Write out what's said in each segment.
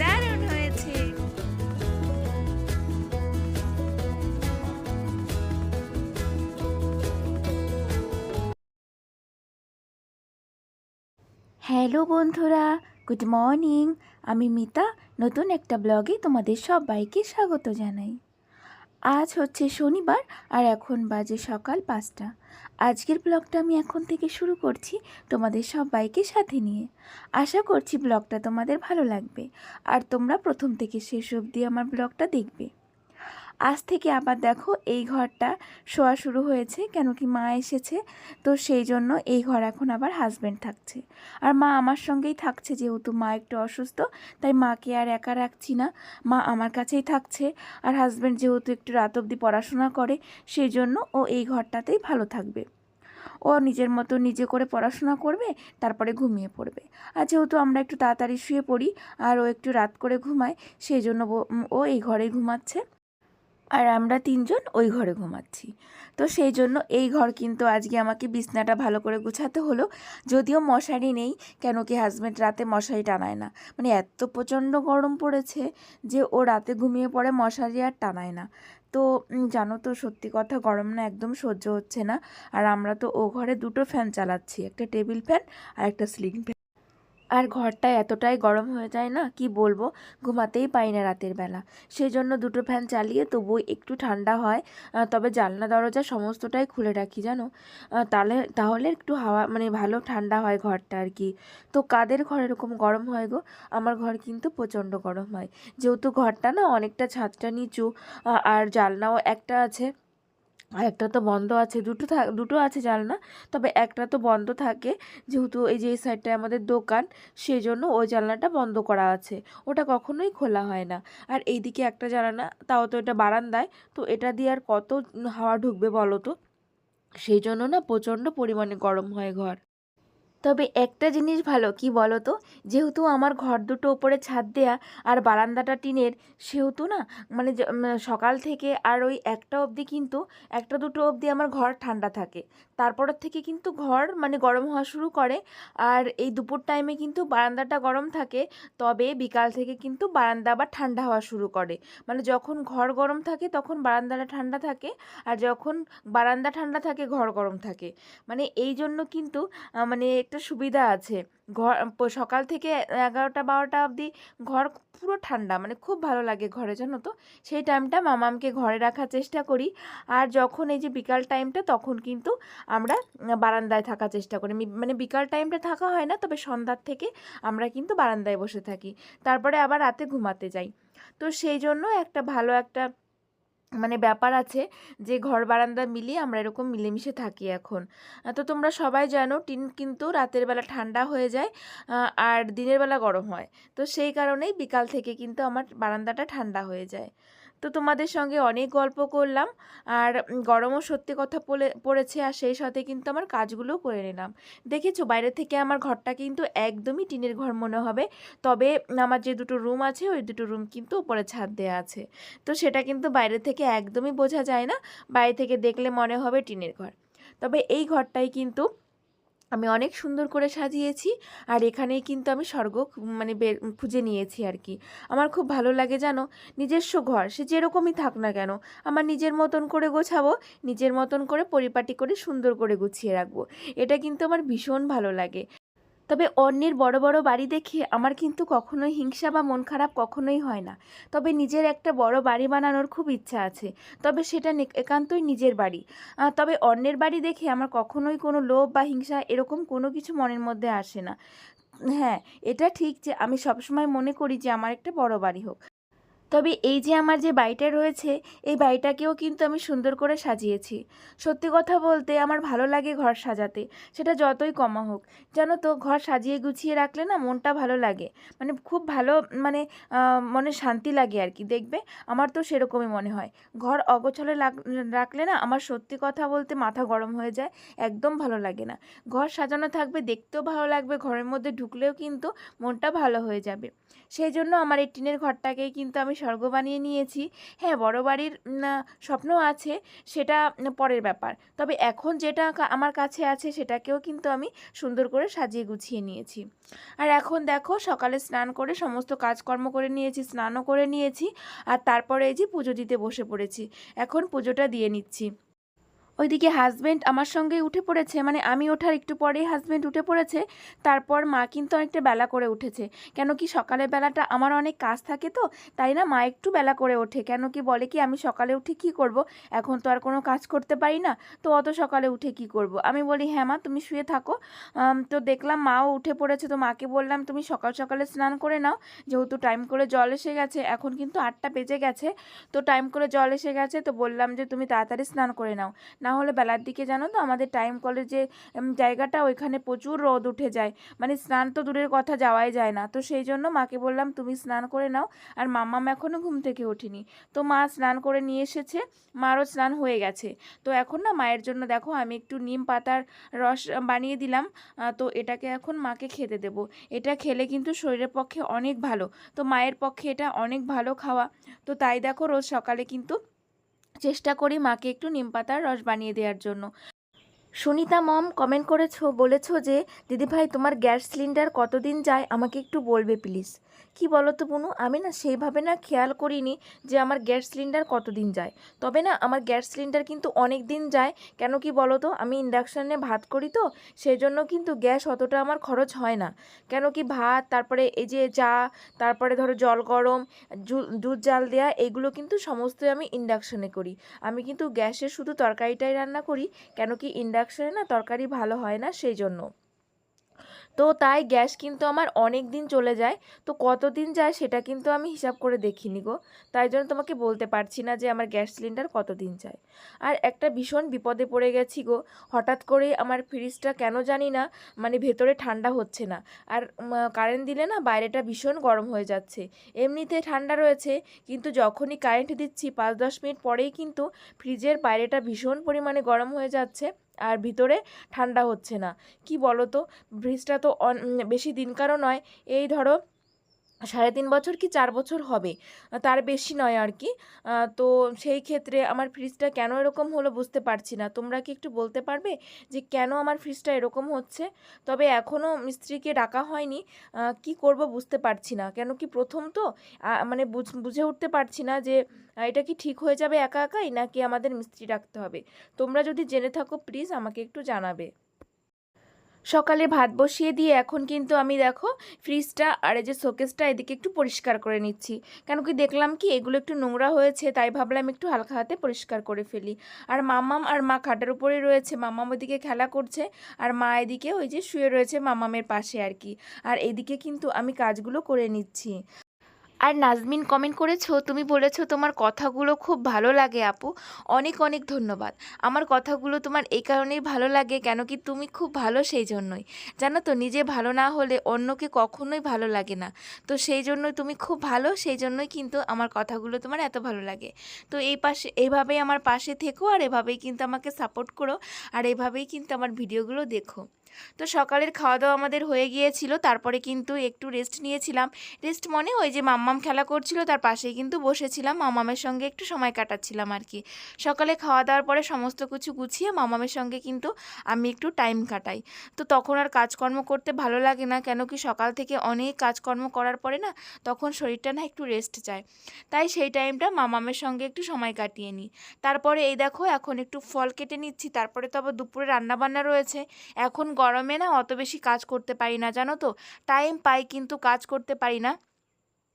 দারুণ হয়েছে। হ্যালো বন্ধুরা গুড মর্নিং আমি মিতা, নতুন একটা ব্লগে তোমাদের সবাইকে স্বাগত জানাই। আজ হচ্ছে শনিবার আর এখন বাজে সকাল পাঁচটা। আজকের ব্লগটা আমি এখন থেকে শুরু করছি তোমাদের সবাইকে সাথে নিয়ে। আশা করছি ব্লগটা তোমাদের ভালো লাগবে। আর তোমরা প্রথম থেকে শেষ অবধি আমার ব্লগটা দেখবে। আজ থেকে আবার দেখো এই ঘরটা শোয়া শুরু হয়েছে, কেন কি মা এসেছে, তো সেই জন্য এই ঘর এখন আবার হাজব্যান্ড থাকছে। আর মা আমার সঙ্গেই থাকছে, যেহেতু মা একটু অসুস্থ, তাই মাকে আর একা রাখছি না। মা আমার কাছেই থাকছে, আর হাজব্যান্ড যেহেতু একটু রাত অবধি পড়াশোনা করে, সেই জন্য ও এই ঘরটাতেই ভালো থাকবে। ও নিজের মতো নিজে করে পড়াশোনা করবে, তারপরে ঘুমিয়ে পড়বে। আর যেহেতু আমরা একটু তাড়াতাড়ি শুয়ে পড়ি, আর ও একটু রাত করে ঘুমায়, সেই জন্য ও- এই ঘরেই ঘুমাচ্ছে। আর আমরা তিনজন ওই ঘরে ঘুমাচ্ছি। তো সেই জন্য এই ঘর কিন্তু আজকে আমাকে বিছনাটা ভালো করে গুছাতে হলো। যদিও মশারি নেই, কেন কি হাজব্যান্ড রাতে মশারি টানায় না। মানে এত প্রচণ্ড গরম পড়েছে যে ও রাতে ঘুমিয়ে পড়ে মশারি আর টানায় না। তো জানো তো সত্যি কথা গরম না একদম সহ্য হচ্ছে না। আর আমরা তো ও ঘরে দুটো ফ্যান চালাচ্ছি, একটা টেবিল ফ্যান আর একটা স্লিং ফ্যান আর ঘরটা এতটাই গরম হয়ে যায় না, কি বলব? ঘুমাতেই পাই না রাতের বেলা। সেই জন্য দুটো ফ্যান চালিয়ে তবুও একটু ঠান্ডা হয়। তবে জানলা, দরজা সমস্তটাই খুলে রাখি, জানো? তাহলে তাহলে একটু হাওয়া মানে ভালো ঠান্ডা হয় ঘরটা আর কি। তো কাদের ঘর এরকম গরম হয় গো? আমার ঘর কিন্তু প্রচণ্ড গরম হয়। যেহেতু ঘরটা না অনেকটা ছাদটা নিচু আর জানলাও একটা আছে। একটা তো বন্ধ আছে, দুটো থাক দুটো আছে জানলা তবে একটা তো বন্ধ থাকে, যেহেতু এই যে এই সাইডটায় আমাদের দোকান সেই জন্য ওই জানলাটা বন্ধ করা আছে। ওটা কখনোই খোলা হয় না। আর এই দিকে একটা জানালা তাও তো এটা বারান্দায়, তো এটা দিয়ে আর কত হাওয়া ঢুকবে বলো তো? সেই জন্য না প্রচণ্ড পরিমাণে গরম হয় ঘর। তবে একটা জিনিস ভালো, কি বলো তো যেহেতু আমার ঘর দুটো ওপরে ছাদ দেয়া আর বারান্দাটা টিনের, সেহেতু না মানে সকাল থেকে আর ওই একটা অবধি কিন্তু, একটা দুটো অবধি আমার ঘর ঠান্ডা থাকে। তারপরের থেকে কিন্তু ঘর মানে গরম হওয়া শুরু করে আর এই দুপুর টাইমে কিন্তু বারান্দাটা গরম থাকে, তবে বিকাল থেকে কিন্তু বারান্দা আবার ঠান্ডা হওয়া শুরু করে। মানে যখন ঘর গরম থাকে তখন বারান্দাটা ঠান্ডা থাকে আর যখন বারান্দা ঠান্ডা থাকে ঘর গরম থাকে। মানে এই জন্য কিন্তু মানে একটা সুবিধা আছে। ঘর সকাল থেকে এগারোটা, বারোটা অবধি ঘর পুরো ঠান্ডা মানে খুব ভালো লাগে ঘরে, জানো তো? সেই টাইমটা মামামকে ঘরে রাখার চেষ্টা করি। আর যখন এই যে বিকাল টাইমটা তখন কিন্তু আমরা বারান্দায় থাকার চেষ্টা করি। মানে বিকাল টাইমটা থাকা হয় না, তবে সন্ধ্যার থেকে আমরা কিন্তু বারান্দায় বসে থাকি। তারপরে আবার রাতে ঘুমাতে যাই। তো সেই জন্য একটা ভালো একটা মানে ব্যাপার আছে যে ঘর বারান্দা মিলিয়ে আমরা এরকম মিলেমিশে থাকি এখন। তো তোমরা সবাই জানো টিন কিন্তু রাতের বেলা ঠান্ডা হয়ে যায় আর দিনের বেলা গরম হয়। তো সেই কারণেই বিকাল থেকে কিন্তু আমার বারান্দাটা ঠান্ডা হয়ে যায়। তো তোমাদের সঙ্গে অনেক গল্প করলাম। আর গরমও সত্যি কথা পড়ে পড়েছে, আর সেই সাথে কিন্তু আমার কাজগুলোও করে নিলাম। দেখেছ, বাইরে থেকে আমার ঘরটা কিন্তু একদমই টিনের ঘর মনে হবে। তবে আমার যে দুটো রুম আছে, ওই দুটো রুম কিন্তু উপরে ছাদ দেওয়া আছে। তো সেটা কিন্তু বাইরে থেকে একদমই বোঝা যায় না। বাইরে থেকে দেখলে মনে হবে টিনের ঘর। তবে এই ঘরটাই কিন্তু আমি অনেক সুন্দর করে সাজিয়েছি। আর এখানেই কিন্তু আমি স্বর্গ মানে খুঁজে নিয়েছি আর কি আমার খুব ভালো লাগে জানো, নিজস্ব ঘর, সে যেরকমই থাক না কেন, আমার নিজের মতন করে গোছাবো, নিজের মতন করে পরিপাটি করে সুন্দর করে গুছিয়ে রাখব। এটা কিন্তু আমার ভীষণ ভালো লাগে। তবে অন্যের বড় বড় বাড়ি দেখে আমার কিন্তু কখনোই হিংসা বা মন খারাপ কখনোই হয় না। তবে নিজের একটা বড় বাড়ি বানানোর খুব ইচ্ছা আছে। তবে সেটা একান্তই নিজের বাড়ি। তবে অন্যের বাড়ি দেখে আমার কখনোই কোনো লোভ বা হিংসা এরকম কোনো কিছু মনের মধ্যে আসে না। হ্যাঁ এটা ঠিক যে আমি সবসময় মনে করি যে আমার একটা বড় বাড়ি হোক। তবে এই যে আমার যে বাড়িটা রয়েছে, এই বাড়িটাকেও কিন্তু আমি সুন্দর করে সাজিয়েছি। সত্যি কথা বলতে আমার ভালো লাগে ঘর সাজাতে, সেটা যতই কমা হোক। জানো তো, ঘর সাজিয়ে গুছিয়ে রাখলে না মনটা ভালো লাগে। মানে খুব ভালো মানে মনে শান্তি লাগে আর কি, দেখবে? আমার তো সেরকমই মনে হয়। ঘর অগোছলে রাখলে না আমার সত্যি কথা বলতে মাথা গরম হয়ে যায়, একদম ভালো লাগে না। ঘর সাজানো থাকবে, দেখতেও ভালো লাগবে, ঘরের মধ্যে ঢুকলেও কিন্তু মনটা ভালো হয়ে যাবে। সেই জন্য আমার এই টিনের ঘরটাকেই কিন্তু আমি স্বর্গ বানিয়ে নিয়েছি। হ্যাঁ বড় বাড়ির স্বপ্ন আছে, সেটা পরের ব্যাপার। তবে এখন যেটা আমার কাছে আছে, সেটাকেও কিন্তু আমি সুন্দর করে সাজিয়ে গুছিয়ে নিয়েছি। আর এখন দেখো, সকালে স্নান করে সমস্ত কাজকর্ম করে নিয়েছি, স্নানও করে নিয়েছি। আর তারপরে এই যে পুজো দিতে বসে পড়েছি। এখন পুজোটা দিয়ে নিচ্ছি। ওইদিকে হাজব্যান্ড আমার সঙ্গে উঠে পড়েছে মানে আমি ওঠার একটু পরেই হাজব্যান্ড উঠে পড়েছে, তারপর মা কিন্তু অনেকটা বেলা করে উঠেছে। কেন কি সকালের বেলাটা আমার অনেক কাজ থাকে তো, তাই না মা একটু বেলা করে ওঠে। কেন কি বলে কি আমি সকালে উঠে কি করব? এখন তো আর কোনো কাজ করতে পারি না, তো অত সকালে উঠে কি করব? আমি বলি হ্যাঁ মা, তুমি শুয়ে থাকো। তো দেখলাম মাও উঠে পড়েছে, তো মাকে বললাম, তুমি সকাল সকালে স্নান করে নাও, যেহেতু টাইম করে জল এসে গেছে, এখন কিন্তু আটটা বেজে গেছে, তো টাইম করে জল এসে গেছে, তো বললাম যে তুমি তাড়াতাড়ি স্নান করে নাও। না হলে বেলার দিকে জানো তো আমাদের টাইম কলের যে জায়গাটা ওইখানে প্রচুর রোদ উঠে যায়। মানে স্নান তো দূরের কথা যাওয়াই যায় না। তো সেই জন্য মাকে বললাম, তুমি স্নান করে নাও। আর মাম্মাম এখনও ঘুম থেকে ওঠেনি। তো মা স্নান করে নিয়ে এসেছে। মারও স্নান হয়ে গেছে। তো এখন না মায়ের জন্য দেখো আমি একটু নিম পাতার রস বানিয়ে দিলাম। তো এটাকে এখন মাকে খেতে দেবো। এটা খেলে কিন্তু শরীরের পক্ষে অনেক ভালো। তো মায়ের পক্ষে এটা অনেক ভালো খাওয়া। তো তাই দেখো রোজ সকালে কিন্তু চেষ্টা করি মাকে একটু নিম পাতার রস বানিয়ে দেওয়ার জন্য। সুনিতা মম কমেন্ট করেছ, বলেছ যে, দিদিভাই, তোমার গ্যাস সিলিন্ডার কতদিন যায়? আমাকে একটু বলবে প্লিজ কি বলো তো বুনু? আমি না সেইভাবে না খেয়াল করিনি যে আমার গ্যাস সিলিন্ডার কতদিন যায়। তবে না আমার গ্যাস সিলিন্ডার কিন্তু অনেক দিন যায়। কেন কি বলো তো আমি ইন্ডাকশানে ভাত করি তো সেই জন্য কিন্তু গ্যাস অতটা আমার খরচ হয় না। কেন কি ভাত, তারপরে এই যে চা, তারপরে ধরো জল গরম দুধ জাল দেওয়া এগুলো কিন্তু সমস্তই আমি ইন্ডাকশানে করি। আমি কিন্তু গ্যাসে শুধু তরকারিটাই রান্না করি। কেন কি ইন্ডাকশানে না তরকারি ভালো হয় না সেই জন্য তো তাই গ্যাস কিন্তু আমার অনেক দিন চলে যায়। তো কতদিন যায় সেটা কিন্তু আমি হিসাব করে দেখিনি গো। তাই জন্য তোমাকে বলতে পারছি না যে আমার গ্যাস সিলিন্ডার কতদিন যায়। আর একটা ভীষণ বিপদে পড়ে গেছি গো। হঠাৎ করে আমার ফ্রিজটা কেন জানি না মানে ভেতরে ঠান্ডা হচ্ছে না। আর কারেন্ট দিলে না বাইরেটা ভীষণ গরম হয়ে যাচ্ছে। এমনিতে ঠান্ডা রয়েছে, কিন্তু যখনই কারেন্ট দিচ্ছি, পাঁচ দশ মিনিট পরেই কিন্তু ফ্রিজের বাইরেটা ভীষণ পরিমাণে গরম হয়ে যাচ্ছে। আর ভিতরে ঠান্ডা হচ্ছে না। কি বলো তো ব্রিজটা তো বেশি দিনকারও নয়। এই ধরো সাড়ে তিন বছর কি চার বছর হবে? তার বেশি নয় আর কি। তো সেই ক্ষেত্রে আমার ফ্রিজটা কেন এরকম হলো বুঝতে পারছি না। তোমরা কি একটু বলতে পারবে যে কেন আমার ফ্রিজটা এরকম হচ্ছে? তবে এখনও মিস্ত্রিকে ডাকা হয়নি। কি করব বুঝতে পারছি না। কেন কি প্রথম তো মানে বুঝে উঠতে পারছি না যে এটা কি ঠিক হয়ে যাবে একা একাই নাকি আমাদের মিস্ত্রি ডাকতে হবে? তোমরা যদি জেনে থাকো প্লিজ আমাকে একটু জানাবে। সকালে ভাত বসিয়ে দিয়ে এখন কিন্তু আমি দেখো ফ্রিজটা আর এই যে শোকেসটা এদিকে একটু পরিষ্কার করে নিচ্ছি। কেন কি দেখলাম কি এগুলো একটু নোংরা হয়েছে, তাই ভাবলাম একটু হালকা হাতে পরিষ্কার করে ফেলি। আর মামাম আর মা খাটের উপরে রয়েছে, মামাম ওদিকে খেলা করছে আর মা এদিকে ওই যে শুয়ে রয়েছে মামামের পাশে আর কি। আর এদিকে কিন্তু আমি কাজগুলো করে নিচ্ছি। আর নাজমিন কমেন্ট করেছ, তুমি বলেছ তোমার কথাগুলো খুব ভালো লাগে আপু। অনেক অনেক ধন্যবাদ। আমার কথাগুলো তোমার এই কারণেই ভালো লাগে কেন কি তুমি খুব ভালো সেই জন্যই। জানো তো, নিজে ভালো না হলে অন্যকে কখনোই ভালো লাগে না। তো সেই জন্যই তুমি খুব ভালো, সেই জন্যই কিন্তু আমার কথাগুলো তোমার এত ভালো লাগে। তো এই পাশে, এইভাবেই আমার পাশে থেকো আর এভাবেই কিন্তু আমাকে সাপোর্ট করো। আর এভাবেই কিন্তু আমার ভিডিওগুলো দেখো। তো সকালের খাওয়া দাওয়া আমাদের হয়ে গিয়েছিল, তারপরে কিন্তু একটু রেস্ট নিয়েছিলাম। রেস্ট মনে ওই যে মাম্মাম খেলা করছিল, তার পাশেই কিন্তু বসেছিলাম মামামের সঙ্গে একটু সময় কাটাচ্ছিলাম আর কি সকালে খাওয়া দাওয়ার পরে সমস্ত কিছু গুছিয়ে মামামের সঙ্গে কিন্তু আমি একটু টাইম কাটাই। তো তখন আর কাজকর্ম করতে ভালো লাগে না, কেন কি সকাল থেকে অনেক কাজকর্ম করার পরে না তখন শরীরটা না একটু রেস্ট চায়। তাই সেই টাইমটা মামামের সঙ্গে একটু সময় কাটিয়ে নিই। তারপরে এই দেখো, এখন একটু ফল কেটে নিচ্ছি, তারপরে তো আবার দুপুরে রান্নাবান্না রয়েছে। এখন গরমে না অত বেশি কাজ করতে পারি না, জানো তো? টাইম পাই কিন্তু কাজ করতে পারি না।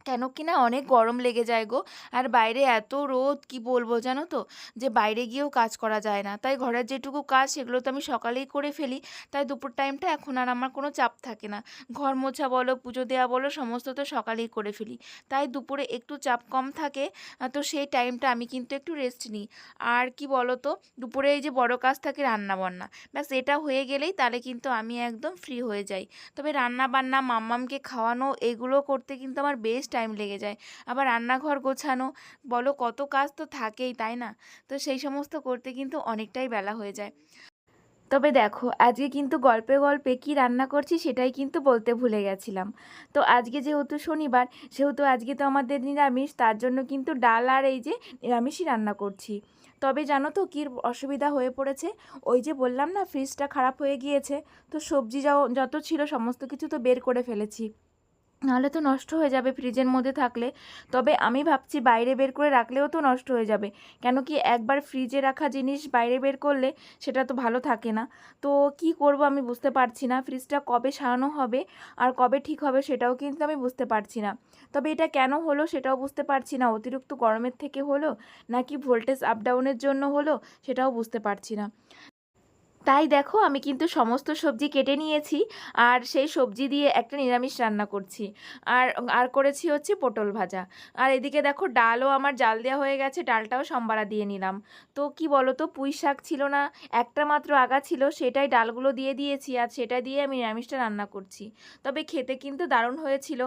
কেন কি না অনেক গরম লেগে যায় গো। আর বাইরে এত রোদ, কি বলব জানো তো? যে বাইরে গিয়েও কাজ করা যায় না। তাই ঘরের যেটুকু কাজ, সেগুলো তো আমি সকালেই করে ফেলি। তাই দুপুর টাইমটা এখন আর আমার কোনো চাপ থাকে না। ঘর মোছা বলো, পুজো দেওয়া বলো, সমস্ত তো সকালেই করে ফেলি। তাই দুপুরে একটু চাপ কম থাকে তো সেই টাইমটা আমি কিন্তু একটু রেস্ট নিই। আর কি বলো তো দুপুরে এই যে বড় কাজ থাকে রান্না বান্না ব্যাস এটা হয়ে গেলেই তাহলে কিন্তু আমি একদম ফ্রি হয়ে যাই। তবে রান্না বান্না মাম্মামকে খাওয়ানো, এগুলো করতে কিন্তু আমার বেশ লেগে যায়। আবার রান্নাঘর গোছানো, বলো কত কাজ তো থাকেই, তাই না? তো সেই সমস্ত করতে কিন্তু অনেকটাই বেলা হয়ে যায়। তবে দেখো, আজকে কিন্তু গল্পে গল্পে কি রান্না করছি সেটাই কিন্তু বলতে ভুলে গেছিলাম। তো আজকে যেহেতু শনিবার, সেহেতু আজকে তো আমাদের নিরামিষ, তার জন্য কিন্তু ডাল আর এই যে নিরামিষই রান্না করছি। তবে জানো তো কী অসুবিধা হয়ে পড়েছে? ওই যে বললাম না ফ্রিজটা খারাপ হয়ে গিয়েছে, তো সবজি যত ছিল সমস্ত কিছু তো বের করে ফেলেছি। নাহলে তো নষ্ট হয়ে যাবে ফ্রিজের মধ্যে থাকলে। তবে আমি ভাবছি বাইরে বের করে রাখলেও তো নষ্ট হয়ে যাবে। কেন কি একবার ফ্রিজে রাখা জিনিস বাইরে বের করলে সেটা তো ভালো থাকে না। তো কি করব আমি বুঝতে পারছি না, ফ্রিজটা কবে সারানো হবে আর কবে ঠিক হবে সেটাও কিন্তু আমি বুঝতে পারছি না। তবে এটা কেন হলো সেটাও বুঝতে পারছি না, অতিরিক্ত গরমের থেকে হলো নাকি ভোল্টেজ আপ ডাউনের জন্য হলো সেটাও বুঝতে পারছি না। তাই দেখো আমি কিন্তু সমস্ত সবজি কেটে নিয়েছি আর সেই সবজি দিয়ে একটা নিরামিষ রান্না করছি। আর আর করেছি হচ্ছে পটল ভাজা। আর এদিকে দেখো ডালও আমার জাল দেওয়া হয়ে গেছে, ডালটাও সম্বারা দিয়ে নিলাম। তো কি বলো তো পুঁই শাক ছিল না, একটা মাত্র আগা ছিল, সেটাই ডালগুলো দিয়ে দিয়েছি আর সেটা দিয়ে আমি নিরামিষটা রান্না করছি। তবে খেতে কিন্তু দারুণ হয়েছিল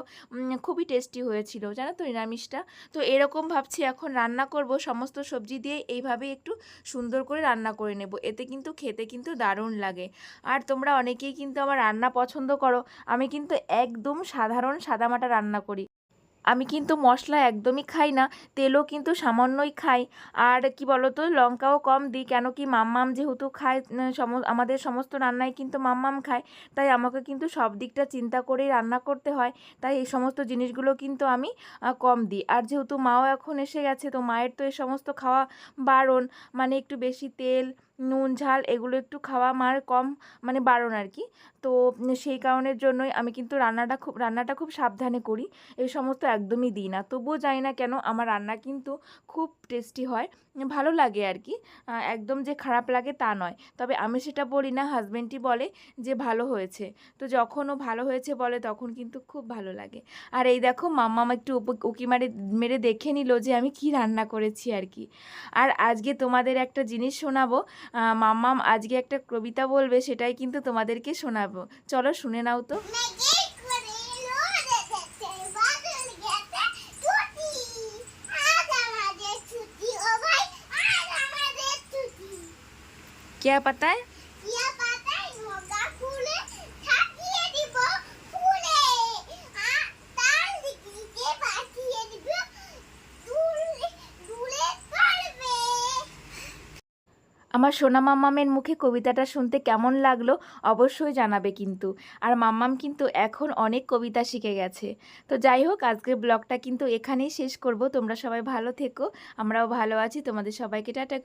খুবই টেস্টি হয়েছিল, জানো তো নিরামিষটা। তো এরকম ভাবছি এখন রান্না করব, সমস্ত সবজি দিয়ে এইভাবেই একটু সুন্দর করে রান্না করে নেব। এতে কিন্তু খেতে কিন্তু দারুণ লাগে। আর তোমরা অনেকেই কিন্তু আমার রান্না পছন্দ করো। আমি কিন্তু একদম সাধারণ সাদামাটা রান্না করি। আমি কিন্তু মশলা একদমই খাই না, তেলও কিন্তু সামান্যই খাই। আর কি বলতো, লঙ্কাও কম দিই, কেন কি মাম্মাম যেহেতু খায় সম- আমাদের সমস্ত রান্নায় কিন্তু মাম্মাম খায়, তাই আমাকে কিন্তু সব দিকটা চিন্তা করেই রান্না করতে হয়। তাই এই সমস্ত জিনিসগুলো কিন্তু আমি কম দিই। আর যেহেতু মাও এখন এসে গেছে, তো মায়ের তো এই সমস্ত খাওয়া বারণ মানে একটু বেশি তেল নুন, ঝাল এগুলো একটু খাওয়া মার কম মানে বারণ আর কি। তো সেই কারণের জন্যই আমি কিন্তু রান্নাটা খুব রান্নাটা খুব সাবধানে করি। এই সমস্ত একদমই দিই না। তবুও জানি না কেন আমার রান্না কিন্তু খুব টেস্টি হয়, ভালো লাগে আর কি। একদম যে খারাপ লাগে তা নয়। তবে আমি সেটা বলি না হাজবেন্ডই বলে যে ভালো হয়েছে। তো যখনও ভালো হয়েছে বলে তখন কিন্তু খুব ভালো লাগে। আর এই দেখো মাম্মা একটু উপ- উকি মারে, মেরে দেখে নিল যে আমি কি রান্না করেছি আর কি। আর আজকে তোমাদের একটা জিনিস শোনাবো। মাম্মাম আজকে একটা কবিতা বলবে সেটাই কিন্তু তোমাদেরকে শোনাবো চলো শুনে নাও তো Megir kurulu dedesi bakın gete tuti. Adamadı tuti olay adamadı tuti. क्या पता है আমার সোনা মাম্মামের মুখে কবিতাটা শুনতে কেমন লাগল অবশ্যই জানাবে কিন্তু। আর মাম্মাম কিন্তু এখন অনেক কবিতা শিখে গেছে। তো যাই হোক, আজকের ব্লগটা কিন্তু এখানেই শেষ করব। তোমরা সবাই ভালো থেকো, আমরাও ভালো আছি। তোমাদের সবাইকে টাটা